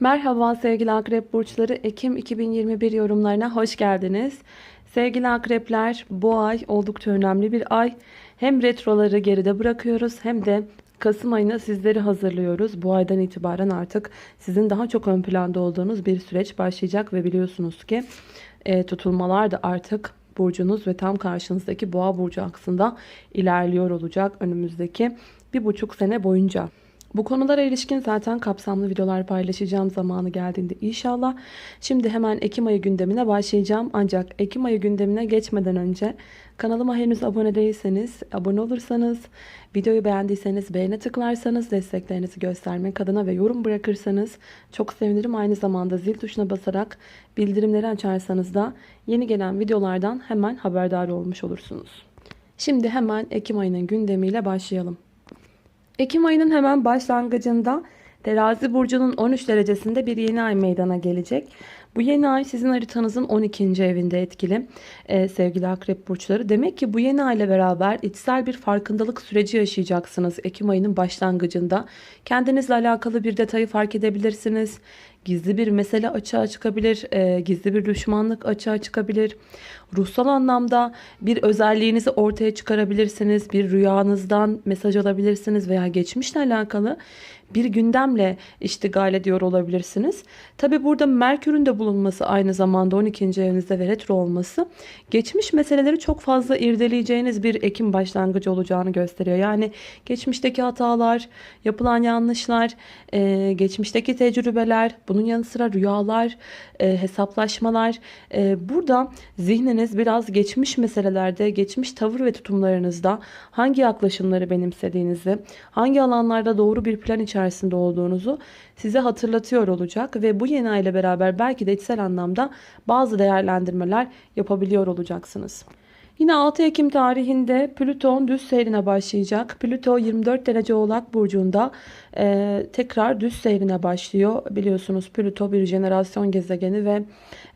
Merhaba sevgili akrep burçları Ekim 2021 yorumlarına hoş geldiniz. Sevgili akrepler bu ay oldukça önemli bir ay. Hem retroları geride bırakıyoruz hem de Kasım ayına sizleri hazırlıyoruz. Bu aydan itibaren artık sizin daha çok ön planda olduğunuz bir süreç başlayacak ve biliyorsunuz ki e, tutulmalar da artık burcunuz ve tam karşınızdaki boğa burcu aksında ilerliyor olacak önümüzdeki bir buçuk sene boyunca. Bu konulara ilişkin zaten kapsamlı videolar paylaşacağım zamanı geldiğinde inşallah. Şimdi hemen Ekim ayı gündemine başlayacağım. Ancak Ekim ayı gündemine geçmeden önce kanalıma henüz abone değilseniz, abone olursanız, videoyu beğendiyseniz beğene tıklarsanız, desteklerinizi göstermek adına ve yorum bırakırsanız çok sevinirim. Aynı zamanda zil tuşuna basarak bildirimleri açarsanız da yeni gelen videolardan hemen haberdar olmuş olursunuz. Şimdi hemen Ekim ayının gündemiyle başlayalım. Ekim ayının hemen başlangıcında Terazi burcunun 13 derecesinde bir yeni ay meydana gelecek. Bu yeni ay sizin haritanızın 12. evinde etkili ee, sevgili akrep burçları. Demek ki bu yeni ay ile beraber içsel bir farkındalık süreci yaşayacaksınız Ekim ayının başlangıcında. Kendinizle alakalı bir detayı fark edebilirsiniz. Gizli bir mesele açığa çıkabilir, e, gizli bir düşmanlık açığa çıkabilir. Ruhsal anlamda bir özelliğinizi ortaya çıkarabilirsiniz. Bir rüyanızdan mesaj alabilirsiniz veya geçmişle alakalı bir gündemle iştigal ediyor olabilirsiniz. Tabi burada Merkür'ün de bulunması aynı zamanda 12. evinizde ve retro olması geçmiş meseleleri çok fazla irdeleyeceğiniz bir Ekim başlangıcı olacağını gösteriyor. Yani geçmişteki hatalar, yapılan yanlışlar, e, geçmişteki tecrübeler, bunun yanı sıra rüyalar, e, hesaplaşmalar. E, burada zihniniz biraz geçmiş meselelerde, geçmiş tavır ve tutumlarınızda hangi yaklaşımları benimsediğinizi, hangi alanlarda doğru bir plan içerisinde olduğunuzu size hatırlatıyor olacak ve bu yeni ay ile beraber belki de içsel anlamda bazı değerlendirmeler yapabiliyor olacaksınız. Yine 6 Ekim tarihinde Plüton düz seyrine başlayacak. Plüto 24 derece oğlak burcunda e, tekrar düz seyrine başlıyor. Biliyorsunuz Plüto bir jenerasyon gezegeni ve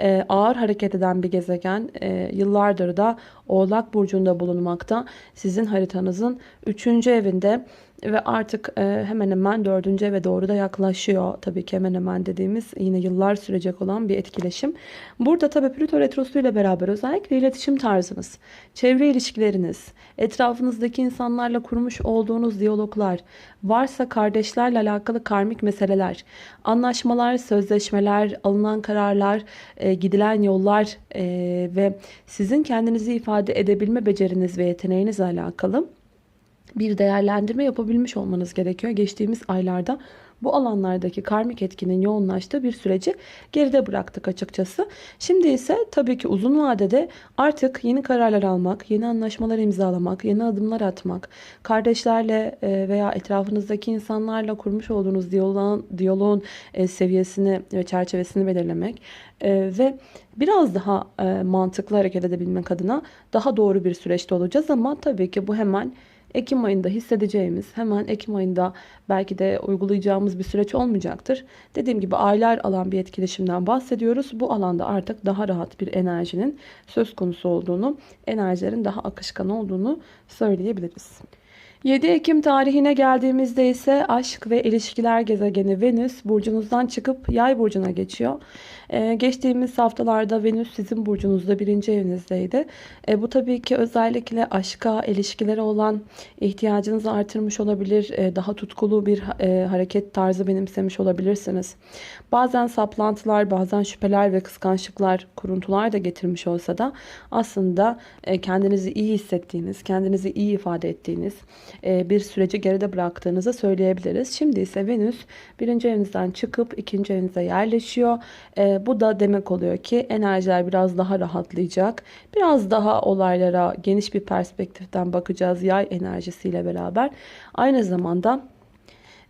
e, ağır hareket eden bir gezegen. E, yıllardır da oğlak burcunda bulunmakta. Sizin haritanızın 3. evinde ve artık e, hemen hemen dördüncü eve doğru da yaklaşıyor. Tabii ki hemen hemen dediğimiz yine yıllar sürecek olan bir etkileşim. Burada tabii Plüto Retrosu ile beraber özellikle iletişim tarzınız, çevre ilişkileriniz, etrafınızdaki insanlarla kurmuş olduğunuz diyaloglar, varsa kardeşlerle alakalı karmik meseleler, anlaşmalar, sözleşmeler, alınan kararlar, e, gidilen yollar e, ve sizin kendinizi ifade edebilme beceriniz ve yeteneğinizle alakalı bir değerlendirme yapabilmiş olmanız gerekiyor. Geçtiğimiz aylarda bu alanlardaki karmik etkinin yoğunlaştığı bir süreci geride bıraktık açıkçası. Şimdi ise tabii ki uzun vadede artık yeni kararlar almak, yeni anlaşmalar imzalamak, yeni adımlar atmak, kardeşlerle e, veya etrafınızdaki insanlarla kurmuş olduğunuz diyaloğun, diyaloğun e, seviyesini ve çerçevesini belirlemek e, ve biraz daha mantıklı hareket edebilmek adına daha doğru bir süreçte olacağız ama tabii ki bu hemen Ekim ayında hissedeceğimiz, hemen Ekim ayında belki de uygulayacağımız bir süreç olmayacaktır. Dediğim gibi aylar alan bir etkileşimden bahsediyoruz. Bu alanda artık daha rahat bir enerjinin söz konusu olduğunu, enerjilerin daha akışkan olduğunu söyleyebiliriz. 7 Ekim tarihine geldiğimizde ise aşk ve ilişkiler gezegeni Venüs burcunuzdan çıkıp yay burcuna geçiyor. Ee, geçtiğimiz haftalarda Venüs sizin burcunuzda birinci evinizdeydi. Ee, bu tabii ki özellikle aşka, ilişkilere olan ihtiyacınızı artırmış olabilir. Ee, daha tutkulu bir e, hareket tarzı benimsemiş olabilirsiniz. Bazen saplantılar, bazen şüpheler ve kıskançlıklar, kuruntular da getirmiş olsa da aslında e, kendinizi iyi hissettiğiniz, kendinizi iyi ifade ettiğiniz e, bir süreci geride bıraktığınızı söyleyebiliriz. Şimdi ise Venüs birinci evinizden çıkıp ikinci evinize yerleşiyor. E, bu da demek oluyor ki enerjiler biraz daha rahatlayacak. Biraz daha olaylara geniş bir perspektiften bakacağız yay enerjisiyle beraber. Aynı zamanda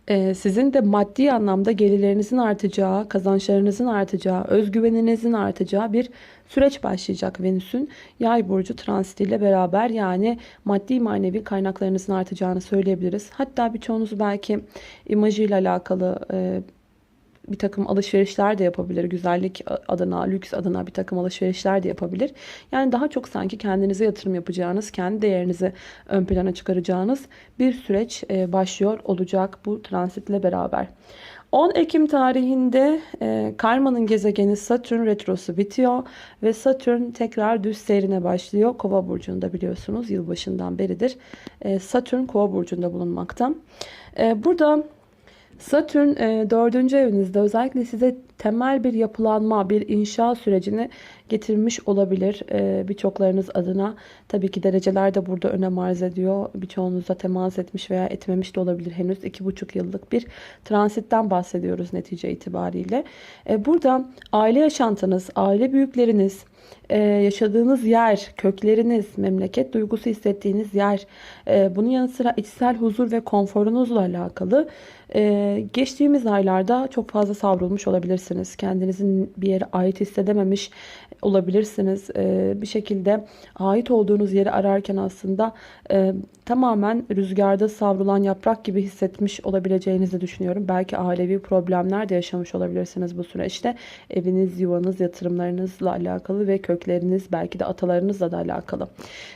ee, sizin de maddi anlamda gelirlerinizin artacağı, kazançlarınızın artacağı, özgüveninizin artacağı bir süreç başlayacak Venüs'ün yay burcu transitiyle beraber yani maddi manevi kaynaklarınızın artacağını söyleyebiliriz. Hatta birçoğunuz belki imajıyla alakalı e, bir takım alışverişler de yapabilir. Güzellik adına, lüks adına bir takım alışverişler de yapabilir. Yani daha çok sanki kendinize yatırım yapacağınız, kendi değerinizi ön plana çıkaracağınız bir süreç e, başlıyor olacak bu transitle beraber. 10 Ekim tarihinde e, Karma'nın gezegeni Satürn retrosu bitiyor ve Satürn tekrar düz seyrine başlıyor. Kova burcunda biliyorsunuz yılbaşından beridir. E, Satürn Kova burcunda bulunmakta. E, burada Satürn e, dördüncü evinizde özellikle size temel bir yapılanma, bir inşa sürecini getirmiş olabilir e, birçoklarınız adına. Tabii ki dereceler de burada önem arz ediyor. Birçoğunuzda temas etmiş veya etmemiş de olabilir henüz. iki buçuk yıllık bir transitten bahsediyoruz netice itibariyle. E, burada aile yaşantınız, aile büyükleriniz, ee, yaşadığınız yer, kökleriniz, memleket duygusu hissettiğiniz yer, e, bunun yanı sıra içsel huzur ve konforunuzla alakalı e, geçtiğimiz aylarda çok fazla savrulmuş olabilirsiniz. Kendinizin bir yere ait hissedememiş olabilirsiniz. E, bir şekilde ait olduğunuz yeri ararken aslında tamamen rüzgarda savrulan yaprak gibi hissetmiş olabileceğinizi düşünüyorum. Belki ailevi problemler de yaşamış olabilirsiniz bu süreçte. Eviniz, yuvanız, yatırımlarınızla alakalı ve kökleriniz belki de atalarınızla da alakalı.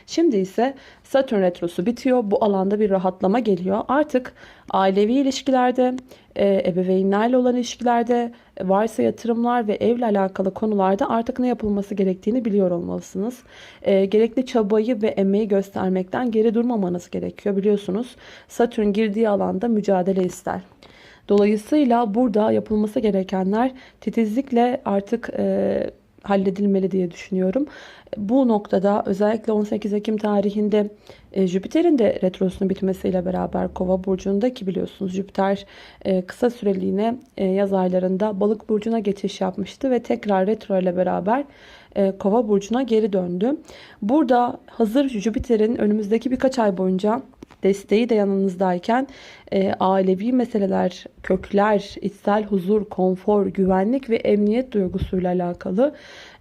Şimdi ise Satürn retrosu bitiyor. Bu alanda bir rahatlama geliyor. Artık ailevi ilişkilerde, e, ebeveynlerle olan ilişkilerde, varsa yatırımlar ve evle alakalı konularda artık ne yapılması gerektiğini biliyor olmalısınız. E, gerekli çabayı ve emeği göstermekten geri durmamanız gerekiyor. Biliyorsunuz Satürn girdiği alanda mücadele ister. Dolayısıyla burada yapılması gerekenler titizlikle artık e, halledilmeli diye düşünüyorum. Bu noktada özellikle 18 Ekim tarihinde e, Jüpiter'in de retrosunun bitmesiyle beraber Kova burcunda ki biliyorsunuz Jüpiter e, kısa süreliğine e, yaz aylarında Balık burcuna geçiş yapmıştı ve tekrar retro ile beraber Kova burcuna geri döndü. Burada hazır Jüpiter'in önümüzdeki birkaç ay boyunca desteği de yanınızdayken e, ailevi meseleler, kökler, içsel huzur, konfor, güvenlik ve emniyet duygusuyla alakalı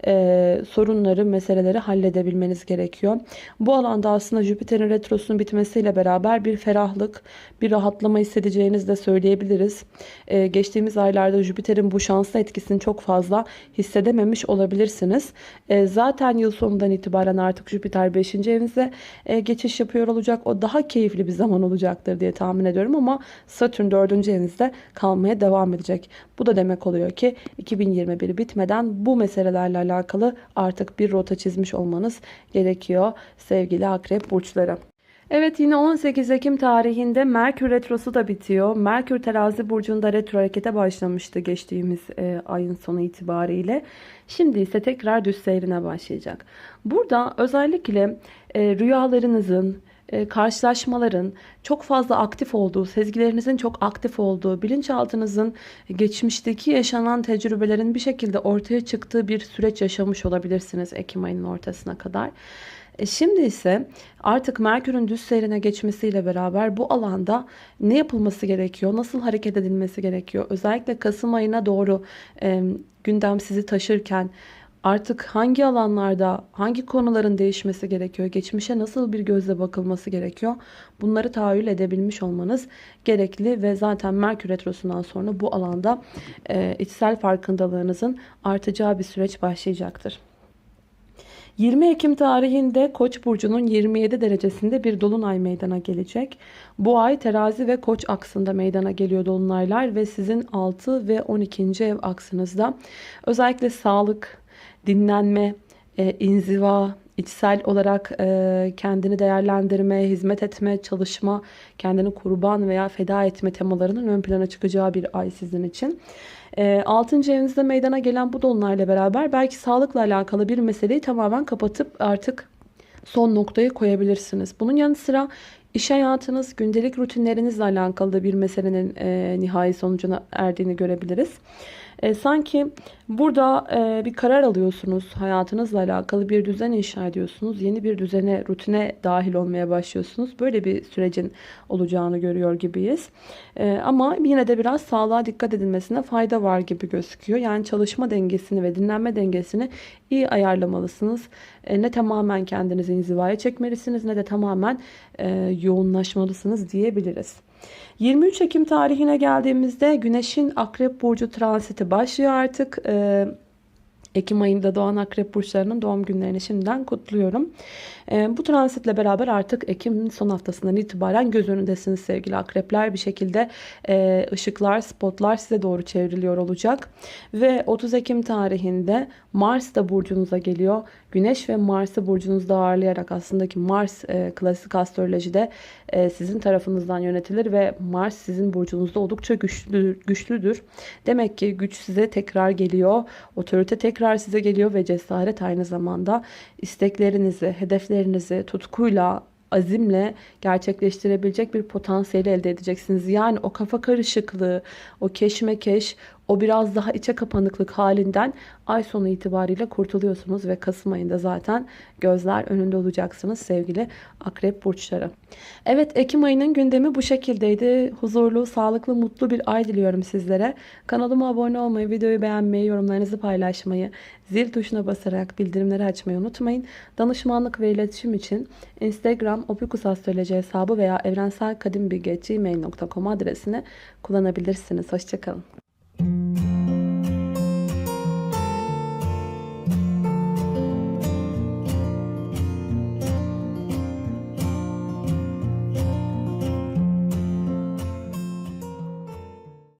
e, sorunları, meseleleri halledebilmeniz gerekiyor. Bu alanda aslında Jüpiter'in retrosunun bitmesiyle beraber bir ferahlık, bir rahatlama hissedeceğinizi de söyleyebiliriz. E, geçtiğimiz aylarda Jüpiter'in bu şanslı etkisini çok fazla hissedememiş olabilirsiniz. E, zaten yıl sonundan itibaren artık Jüpiter 5. evinize e, geçiş yapıyor olacak. O daha keyifli bir zaman olacaktır diye tahmin ediyorum ama Satürn 4. evinizde kalmaya devam edecek. Bu da demek oluyor ki 2021 bitmeden bu meselelerle alakalı artık bir rota çizmiş olmanız gerekiyor sevgili akrep burçları. Evet yine 18 Ekim tarihinde Merkür Retrosu da bitiyor. Merkür terazi burcunda retro harekete başlamıştı geçtiğimiz e, ayın sonu itibariyle. Şimdi ise tekrar düz seyrine başlayacak. Burada özellikle e, rüyalarınızın, karşılaşmaların çok fazla aktif olduğu, sezgilerinizin çok aktif olduğu, bilinçaltınızın geçmişteki yaşanan tecrübelerin bir şekilde ortaya çıktığı bir süreç yaşamış olabilirsiniz Ekim ayının ortasına kadar. E şimdi ise artık Merkür'ün düz seyrine geçmesiyle beraber bu alanda ne yapılması gerekiyor? Nasıl hareket edilmesi gerekiyor? Özellikle Kasım ayına doğru e, gündem sizi taşırken artık hangi alanlarda, hangi konuların değişmesi gerekiyor, geçmişe nasıl bir gözle bakılması gerekiyor bunları tahayyül edebilmiş olmanız gerekli ve zaten Merkür Retrosu'ndan sonra bu alanda e, içsel farkındalığınızın artacağı bir süreç başlayacaktır. 20 Ekim tarihinde Koç burcunun 27 derecesinde bir dolunay meydana gelecek. Bu ay terazi ve koç aksında meydana geliyor dolunaylar ve sizin 6 ve 12. ev aksınızda özellikle sağlık, dinlenme, e, inziva, içsel olarak e, kendini değerlendirme, hizmet etme, çalışma, kendini kurban veya feda etme temalarının ön plana çıkacağı bir ay sizin için. E, 6. evinizde meydana gelen bu dolunayla beraber belki sağlıkla alakalı bir meseleyi tamamen kapatıp artık son noktayı koyabilirsiniz. Bunun yanı sıra iş hayatınız, gündelik rutinlerinizle alakalı da bir meselenin e, nihai sonucuna erdiğini görebiliriz. E, sanki burada e, bir karar alıyorsunuz. Hayatınızla alakalı bir düzen inşa ediyorsunuz. Yeni bir düzene, rutine dahil olmaya başlıyorsunuz. Böyle bir sürecin olacağını görüyor gibiyiz. E, ama yine de biraz sağlığa dikkat edilmesine fayda var gibi gözüküyor. Yani çalışma dengesini ve dinlenme dengesini iyi ayarlamalısınız. E, ne tamamen kendinizi inzivaya çekmelisiniz ne de tamamen e, yoğunlaşmalısınız diyebiliriz. 23 Ekim tarihine geldiğimizde Güneş'in Akrep Burcu transiti başlıyor artık. Ee, Ekim ayında doğan akrep burçlarının doğum günlerini şimdiden kutluyorum. Ee, bu transitle beraber artık Ekim'in son haftasından itibaren göz önündesiniz sevgili akrepler. Bir şekilde e, ışıklar, spotlar size doğru çevriliyor olacak. Ve 30 Ekim tarihinde Mars da burcunuza geliyor. Güneş ve Mars'ı burcunuzda ağırlayarak aslında ki Mars e, klasik astrolojide e, sizin tarafınızdan yönetilir ve Mars sizin burcunuzda oldukça güçlüdür. güçlüdür. Demek ki güç size tekrar geliyor. Otorite tekrar size geliyor ve cesaret aynı zamanda isteklerinizi, hedeflerinizi tutkuyla, azimle gerçekleştirebilecek bir potansiyeli elde edeceksiniz. Yani o kafa karışıklığı, o keşmekeş, o biraz daha içe kapanıklık halinden ay sonu itibariyle kurtuluyorsunuz ve Kasım ayında zaten gözler önünde olacaksınız sevgili akrep burçları. Evet Ekim ayının gündemi bu şekildeydi. Huzurlu, sağlıklı, mutlu bir ay diliyorum sizlere. Kanalıma abone olmayı, videoyu beğenmeyi, yorumlarınızı paylaşmayı, zil tuşuna basarak bildirimleri açmayı unutmayın. Danışmanlık ve iletişim için Instagram Opikus Astroloji hesabı veya evrenselkadimbilgi.gmail.com adresini kullanabilirsiniz. Hoşçakalın.